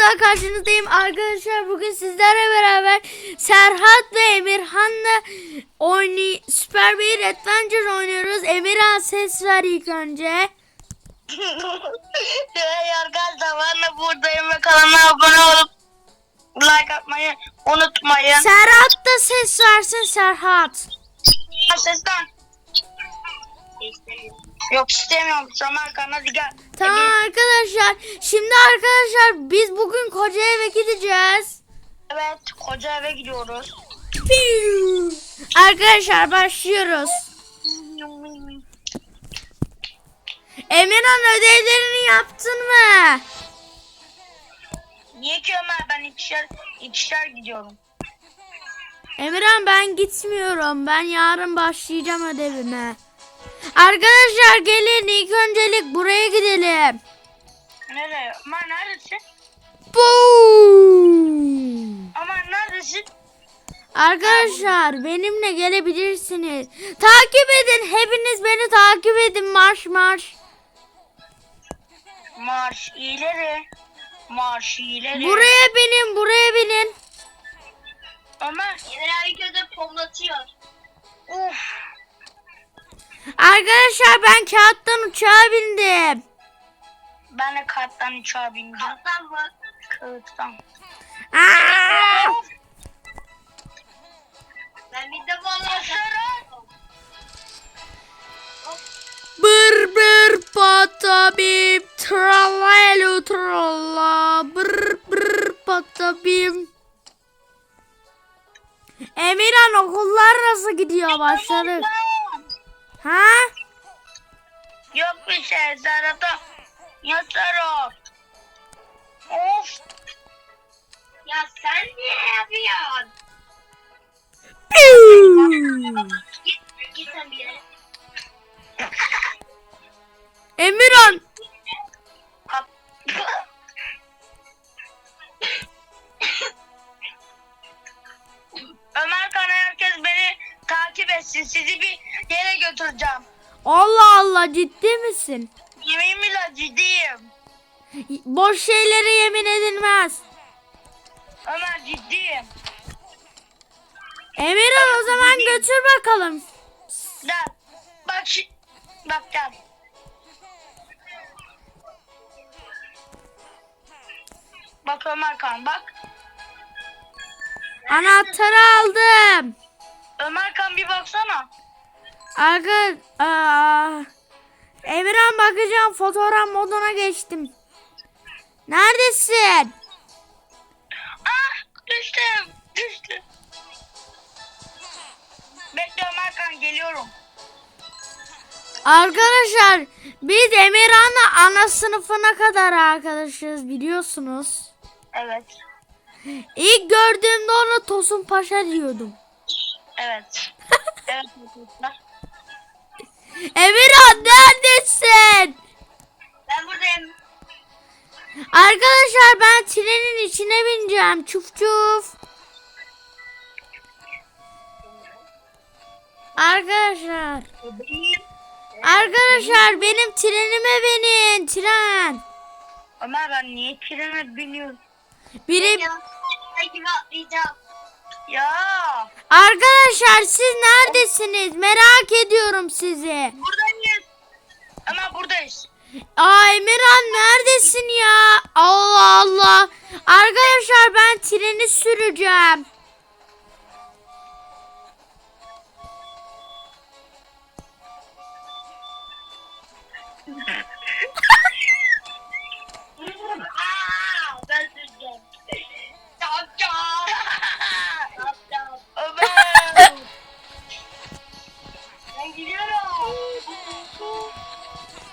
daha karşınızdayım arkadaşlar. Bugün sizlerle beraber Serhat ve Emirhan'la oynay Süper bir Adventure oynuyoruz. Emirhan ses ver ilk önce. Hey arkadaşlar ben de buradayım ve kanala abone olup like atmayı unutmayın. Serhat da ses versin Serhat. Sesten. Yok istemiyorum. Samarkan hadi gel. Tamam arkadaşlar. Şimdi arkadaşlar biz bugün koca eve gideceğiz. Evet koca eve gidiyoruz. Arkadaşlar başlıyoruz. Emirhan ödevlerini yaptın mı? Niye ki Ömer ben ikişer, ikişer gidiyorum. Emirhan ben gitmiyorum. Ben yarın başlayacağım ödevime. Arkadaşlar gelin ilk öncelik buraya gidelim. Nereye? Ömer neredesin? Boom! Ömer neredesin? Arkadaşlar benimle gelebilirsiniz. Takip edin. Hepiniz beni takip edin. Marş marş. Marş ileri. Marş ileri. Buraya binin. Buraya binin. Ömer. Emir abi pomlatıyor. Uf. Arkadaşlar ben kağıttan uçağa bindim. Ben de karttan uçağa bindim. Karttan mı? Kağıttan. Aa! Ben bir de balaşırım. Bır bır patabim tralelo tralla bır bır patabim. Emirhan okullar nasıl gidiyor başladık? Ha? Yok bir şey Serhat'a. Yatarım. Of. Ya sen ne yapıyorsun? Git, git sen bir yere. Emirhan Ömer Kan herkes beni takip etsin. Sizi bir yere götüreceğim. Allah Allah ciddi misin? Yeminimle ciddiyim. Boş şeylere yemin edilmez. Ömer ciddiyim. Emirhan o zaman götür bakalım. Gel. Bak şi- Bak gel. Bak Ömer Kan bak. Anahtarı aldım. Ömer Kan bir baksana. Arka... Aa, Emirhan bakacağım fotoğraf moduna geçtim. Neredesin? Ah düştüm. Düştüm. Bekle Ömer Kan geliyorum. Arkadaşlar biz Emirhan'la ana sınıfına kadar arkadaşız biliyorsunuz. Evet. İlk gördüğümde ona Tosun Paşa diyordum. Evet. evet arkadaşlar. Emirhan neredesin? Ben buradayım. Arkadaşlar ben trenin içine bineceğim. Çuf çuf. Arkadaşlar. Arkadaşlar benim trenime binin. Tren. Ömer ben niye trene biniyorum? Biri. Ya. Arkadaşlar siz neredesiniz? Merak ediyorum sizi. Buradayız. Ömer buradayız. Aa Emirhan neredesin ya? Allah Allah. Arkadaşlar ben treni süreceğim.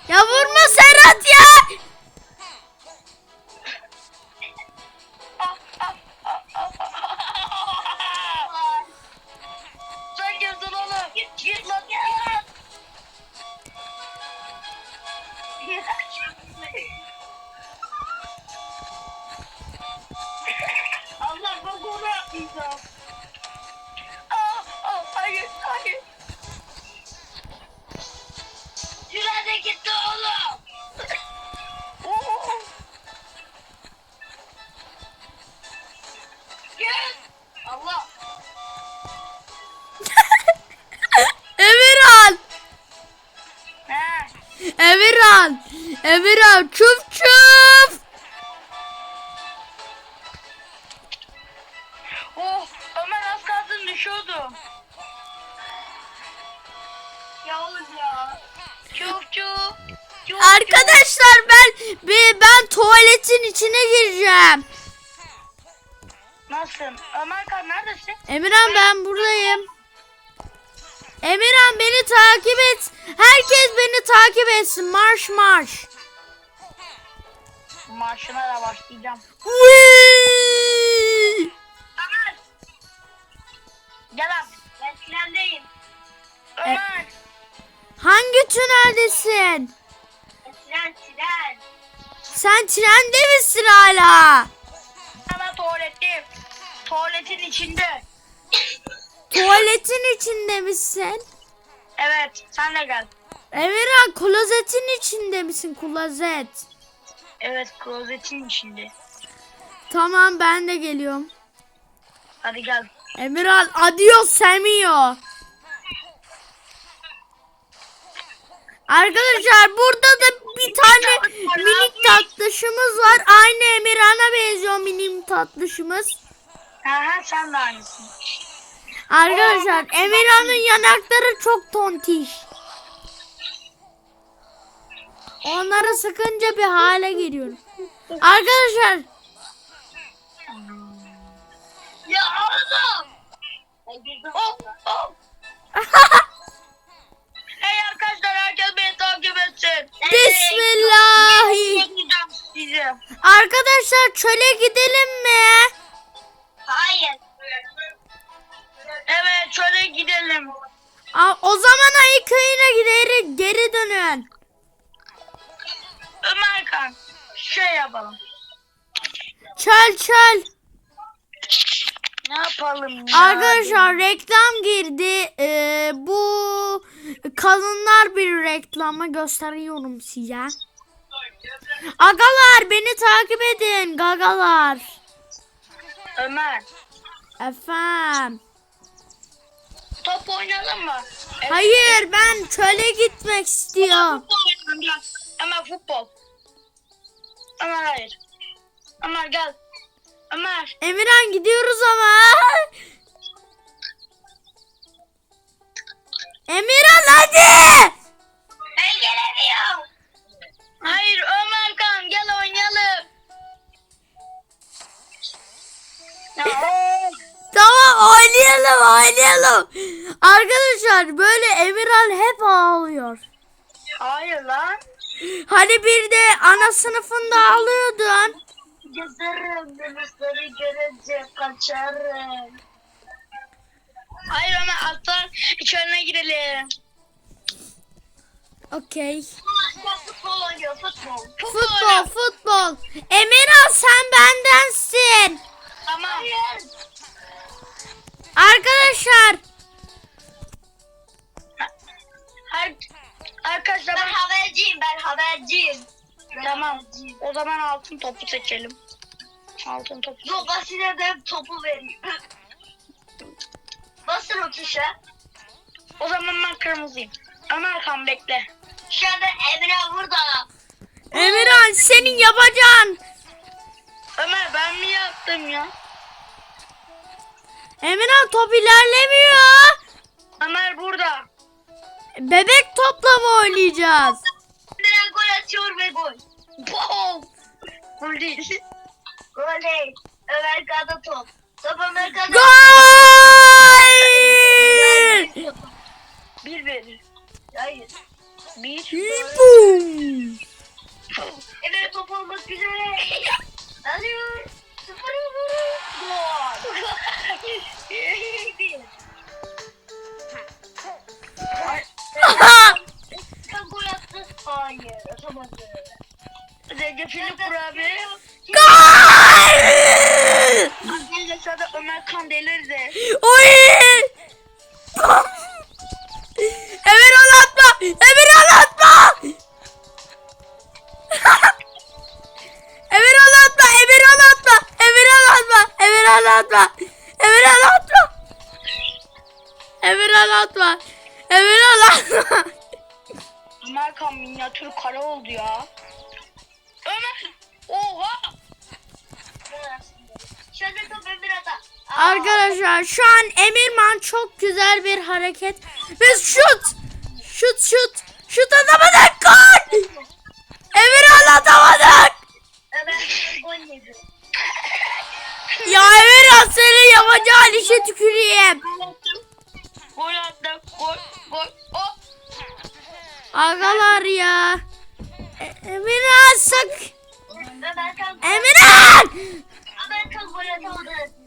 Ya vurma Serhat ya. Emirhan. Çuf çuf. Oh Ömer az kalsın düşüyordu. Ya oğlum ya. Çuf çuf. Çuf Arkadaşlar ben ben, ben tuvaletin içine gireceğim. Nasılsın? Ömer kan neredesin? Emirhan ben buradayım. Emirhan beni takip et. Herkes beni takip etsin. Marş marş. Marşına da başlayacağım. Whee! Ömer. Gel abi. Ben trendeyim. Ömer. Hangi tüneldesin? Tren tren. Sen trende misin hala? Sana tuvaletteyim. Tuvaletin içinde. Tuvaletin içinde misin? Evet sen de gel. Emirhan klozetin içinde misin? Klozet. Evet klozetin içinde. Tamam ben de geliyorum. Hadi gel. Emirhan adios Semio. Arkadaşlar burada da bir tane minik tatlışımız var. Aynı Emirhan'a benziyor minik tatlışımız. Ha ha sen de aynısın. Arkadaşlar Emirhan'ın yanakları çok tontiş. Onları sıkınca bir hale geliyorum. Arkadaşlar Ya oğlum. Oh. Hey arkadaşlar herkes beni takip etsin. Sizi. Arkadaşlar çöle gidelim mi? Hayır. Evet şöyle gidelim. Aa, o zaman ayı köyüne gideri geri dönün. Ömer kan şey yapalım. Çöl çöl. Ne yapalım ya? Arkadaşlar reklam girdi. Ee, bu kadınlar bir reklama gösteriyorum size. Agalar beni takip edin gagalar. Ömer Efendim. top oynayalım mı? Evet. Hayır ben çöle gitmek istiyorum. Futbol oynayalım gel. Ömer futbol. Ömer hayır. Ömer gel. Ömer. Emirhan gidiyoruz ama. Emirhan hadi. Ben gelemiyorum. Hayır Ömer kan gel oynayalım. Ya, Tamam oynayalım oynayalım. Arkadaşlar böyle Emirhan hep ağlıyor. hayır lan. Hani bir de ana sınıfında ağlıyordun. Gezerim denizleri görünce kaçarım. Hayır Ömer atlar içerine girelim. Okey. Futbol oynuyor futbol. Futbol futbol. Emirhan sen bendensin. Tamam. Hayır. Arkadaşlar Her, arkadaşlar ben, haberciyim ben haberciyim. Tamam. O zaman altın topu seçelim. Altın topu. Yok Asile de topu vereyim. Basın o tuşa. O zaman ben kırmızıyım. Ömer kan bekle. Şu anda Emre burada. Emirhan senin yapacağın. Ömer ben mi yaptım ya? Emirhan top ilerlemiyor. Ömer burada. Bebek topla mı oynayacağız? Emre gol atıyor ve gol. Wow. Gol değil. Gol değil. Ömer Kağıda top. Top Ömer Kağıda. Gol! Bir verir. Hayır. Bir. Boom! Evet top olmak üzere. Alıyor. Sıfır vurur. Gol. Recep İvedik kurabiye. Arkadaşlar şu an Emirman çok güzel bir hareket. Ve şut. Şut şut. Şut atamadık. Gol. Emirhan atamadık. Ya Emirhan senin yapacağın işe tüküreyim. Gol attım. Gol. Gol. Oh. Agalar ya. E- Emirhan kan. Emirhan. Ömer kan gol atamadı.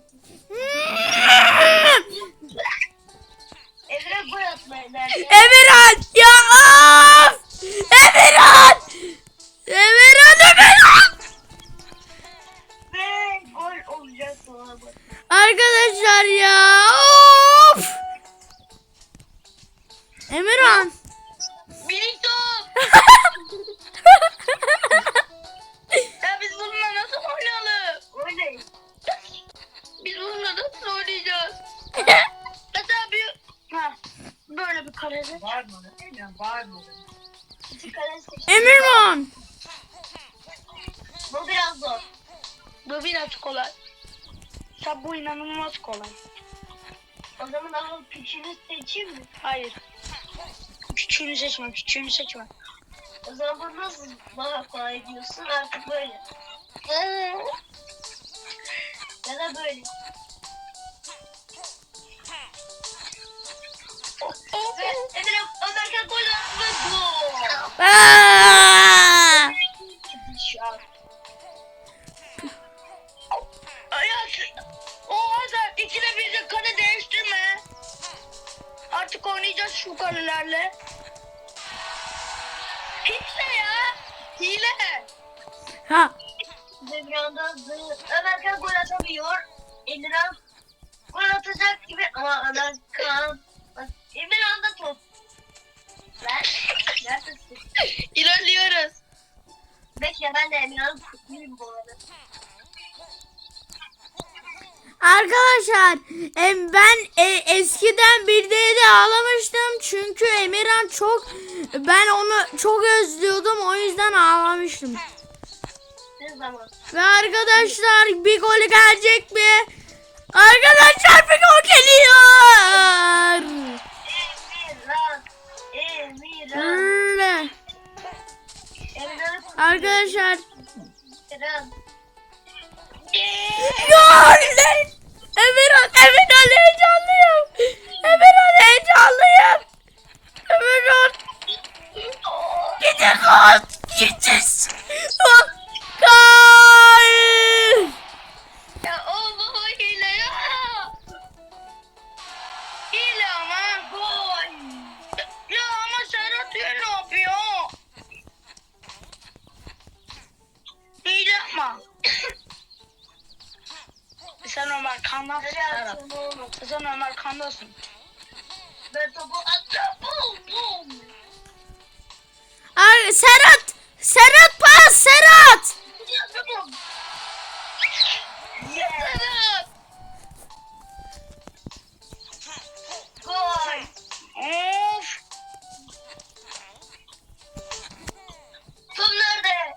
Emirhan ya of! Emirhan! O zaman ama küçüğünü seçeyim mi? Hayır. Küçüğünü seçme, küçüğünü seçme. O zaman bu nasıl bana kolay diyorsun artık böyle. ya da böyle. Ve Emre Ömerken gol attı ve gol. Devranda Ömerkan gol atamıyor. Emirhan gol atacak gibi ama Ömerkan Emirhan'da top. Ver. Neredesin? İlerliyoruz. Bekle ben de Emirhan'ı kutlayayım bu arada. Arkadaşlar ben e, eskiden bir de ağlamıştım çünkü Emirhan çok ben onu çok özlüyordum o yüzden ağlamıştım. Ne zaman? Ve arkadaşlar bir gol gelecek mi? Arkadaşlar bir gol geliyor. Emirhan. Emirhan. Arkadaşlar Emirhan. gol! Emirhan, Emirhan heyecanlıyım. Emirhan heyecanlıyım. Emirhan. Gidin gol. Gideceğiz. Sen Ömer kandasın Serhat. Sen Ömer kandasın. Ben topu attım. Ar Serhat. Serhat pas Serhat. Serhat. Gol. Of. Top nerede?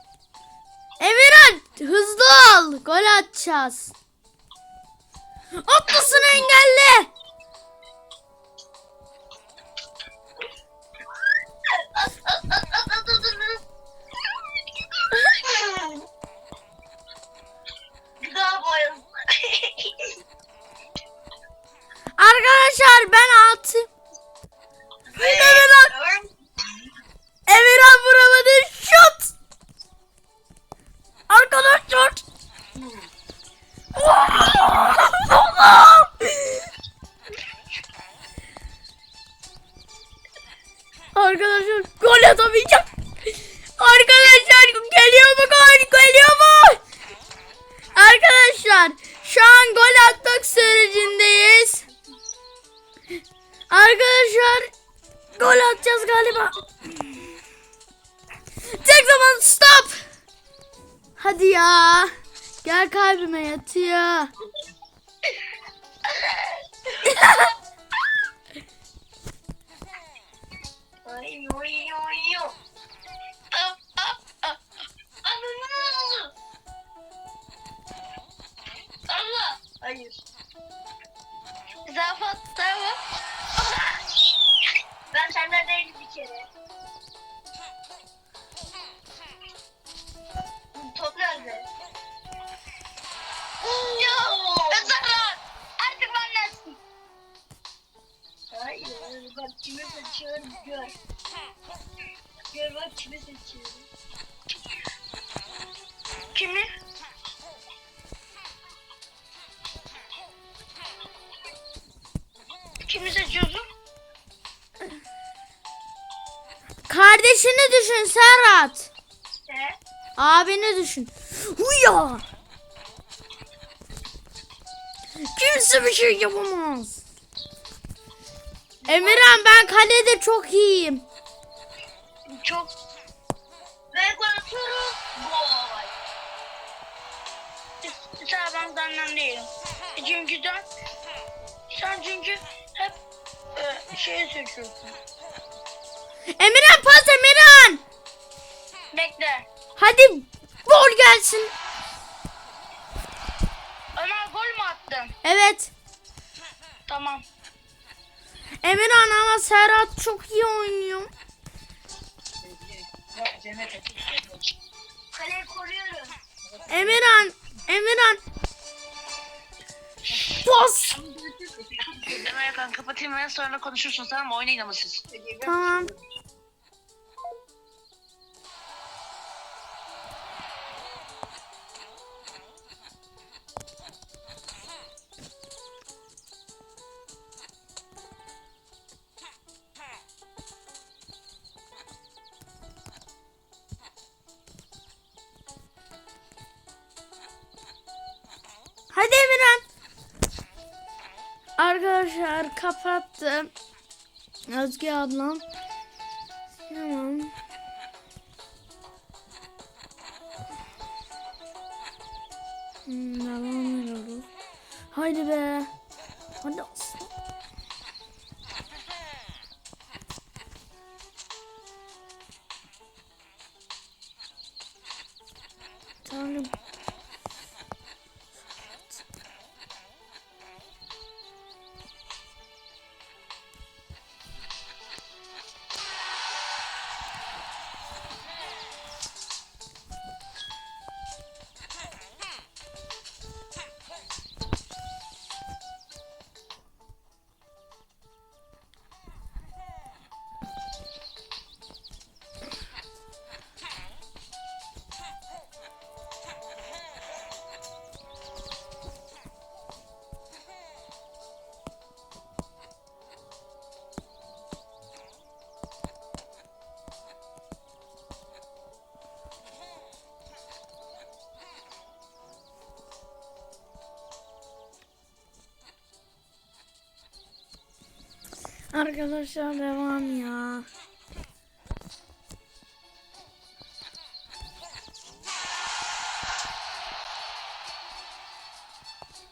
Emirhan hızlı ol. Gol atacağız. Atlasını engelle. Arkadaşlar gol atacağız galiba. Tek zaman stop. Hadi ya. Gel kalbime yatıyor. Hayır. Zafat tamam ben senden değilim bir kere. Düşün Serhat. He? Abini düşün. Huya. Kimse bir şey yapamaz. Emirhan ben kalede çok iyiyim. Çok. Ve gol atıyorum. Gol. Sen ben senden değilim. Çünkü sen, sen çünkü hep e, şeyi seçiyorsun. Emirhan pas Emirhan. Bekle. Hadi gol gelsin. Ömer gol mü attın? Evet. Tamam. Emirhan ama Serhat çok iyi oynuyor. Kaleyi koruyorum. Emirhan, Emirhan. Pas. Ömer kapatayım ben sonra konuşursun tamam mı? Oynayın ama siz. Tamam. Kapattım. Özge ablam. Tamam. Hmm, devam ediyoruz. Haydi be. Hadi Arkadaşlar devam ya.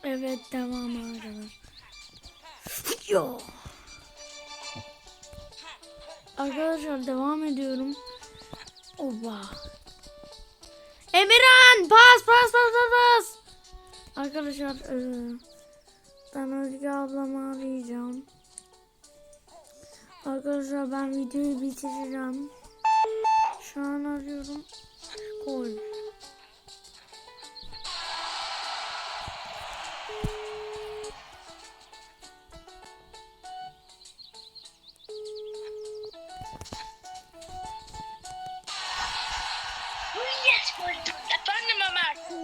Evet devam arkadaşlar. Ya. Arkadaşlar devam ediyorum. Oba. Emirhan pas pas pas pas pas. Arkadaşlar ben Özge ablamı arayacağım. Arkadaşlar ben videoyu bitireceğim. Şu an arıyorum. Gol.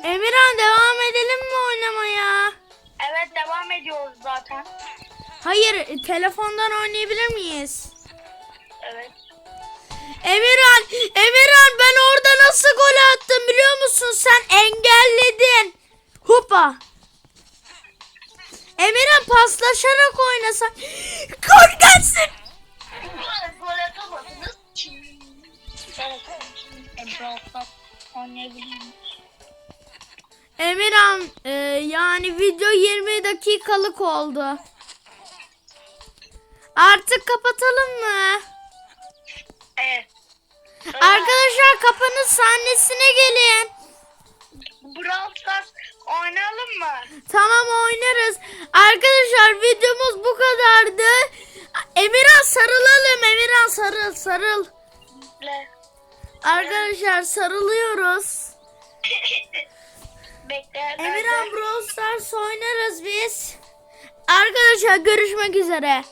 Emirhan devam edelim mi oynamaya? Evet devam ediyoruz zaten. Hayır, telefondan oynayabilir miyiz? Evet. Emirhan, Emirhan ben orada nasıl gol attım biliyor musun? Sen engelledin. Hopa. Emirhan paslaşarak oynasan. Gol gelsin. Gol atamadınız Emirhan e, yani video 20 dakikalık oldu. Artık kapatalım mı? Evet. Arkadaşlar kapanış sahnesine gelin. Brawl Stars Oynayalım mı? Tamam oynarız. Arkadaşlar videomuz bu kadardı. Emirhan sarılalım. Emirhan sarıl sarıl. Le. Arkadaşlar sarılıyoruz. Emirhan Brawl Stars oynarız biz. Arkadaşlar görüşmek üzere.